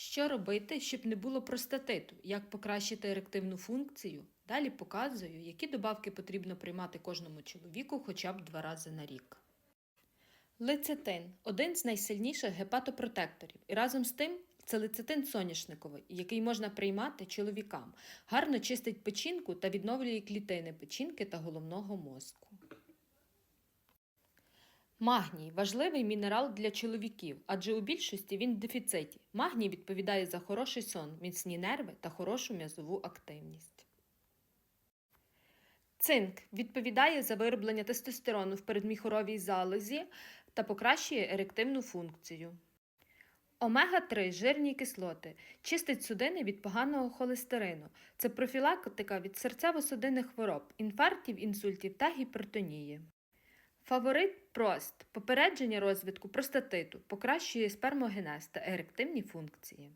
Що робити, щоб не було простатиту? Як покращити ерективну функцію? Далі показую, які добавки потрібно приймати кожному чоловіку хоча б два рази на рік. Лецитин один з найсильніших гепатопротекторів, і разом з тим це лецитин соняшниковий, який можна приймати чоловікам. Гарно чистить печінку та відновлює клітини печінки та головного мозку. Магній важливий мінерал для чоловіків, адже у більшості він в дефіциті. Магній відповідає за хороший сон, міцні нерви та хорошу м'язову активність. Цинк відповідає за вироблення тестостерону в передміхоровій залозі та покращує ерективну функцію. Омега-3 жирні кислоти чистить судини від поганого холестерину. Це профілактика від серцево-судинних хвороб, інфарктів, інсультів та гіпертонії. Фаворит прост попередження розвитку простатиту, покращує спермогенез та ерективні функції.